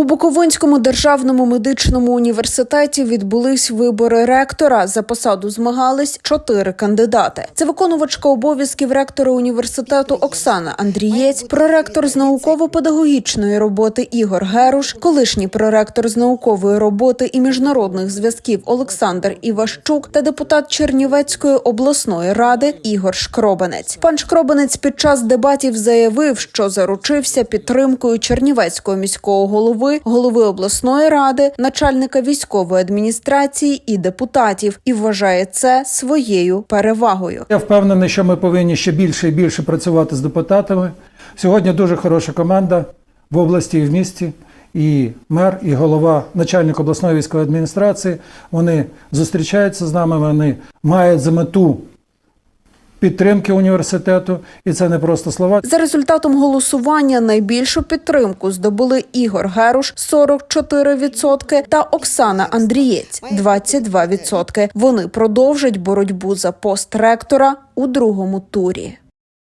У Буковинському державному медичному університеті відбулись вибори ректора. За посаду змагались чотири кандидати. Це виконувачка обов'язків ректора університету Оксана Андрієць, проректор з науково-педагогічної роботи Ігор Геруш, колишній проректор з наукової роботи і міжнародних зв'язків Олександр Іващук та депутат Чернівецької обласної ради Ігор Шкробанець. Пан Шкробанець під час дебатів заявив, що заручився підтримкою Чернівецького міського голови, голови обласної ради, начальника військової адміністрації і депутатів, і вважає це своєю перевагою. Я впевнений, що ми повинні ще більше і більше працювати з депутатами. Сьогодні дуже хороша команда в області і в місті. І мер, і голова, начальник обласної військової адміністрації. Вони зустрічаються з нами. Вони мають за мету підтримки університету, і це не просто слова. За результатом голосування найбільшу підтримку здобули Ігор Геруш 44% та Оксана Андрієць 22%. Вони продовжать боротьбу за пост ректора у другому турі.